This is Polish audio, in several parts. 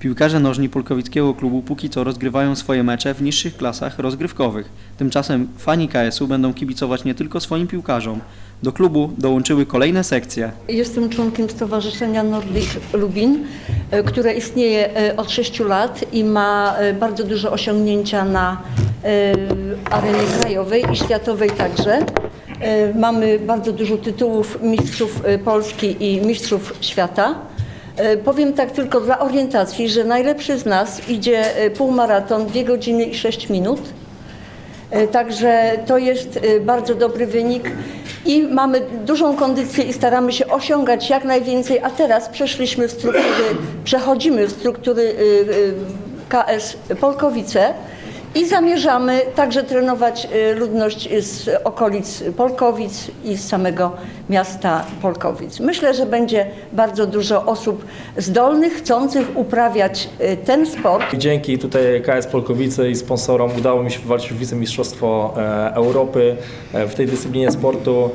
Piłkarze nożni Polkowickiego klubu póki co rozgrywają swoje mecze w niższych klasach rozgrywkowych. Tymczasem fani KS-u będą kibicować nie tylko swoim piłkarzom. Do klubu dołączyły kolejne sekcje. Jestem członkiem Stowarzyszenia Nordic Lubin, e, które istnieje e, od 6 lat i ma e, bardzo duże osiągnięcia na arenie krajowej i światowej także. Mamy bardzo dużo tytułów mistrzów Polski i mistrzów świata. E, Powiem tak tylko dla orientacji, że najlepszy z nas idzie e, półmaraton 2 godziny i 6 minut. E, Także to jest bardzo dobry wynik i mamy dużą kondycję i staramy się osiągać jak najwięcej, a teraz przeszliśmy w struktury, przechodzimy w struktury KS Polkowice i zamierzamy także trenować y, ludność z okolic Polkowic i z samego miasta Polkowic. Myślę, że będzie bardzo dużo osób zdolnych, chcących uprawiać y, ten sport. Dzięki tutaj KS Polkowice i sponsorom udało mi się wywalczyć wicemistrzostwo e, Europy e, w tej dyscyplinie sportu.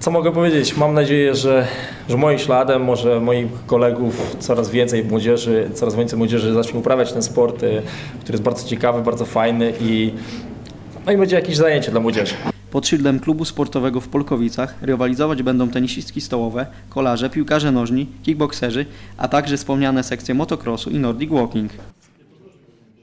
Co mogę powiedzieć? Mam nadzieję, że, że moim śladem, może moich kolegów coraz więcej młodzieży, coraz więcej młodzieży zacznie uprawiać ten sport, e, który jest bardzo ciekawy, bardzo fajny i, no i będzie jakieś zajęcie dla młodzieży. Pod szyldem klubu sportowego w Polkowicach rywalizować będą tenisistki stołowe, kolarze, piłkarze nożni, kickbokserzy, a także wspomniane sekcje motocrossu i nordic walking.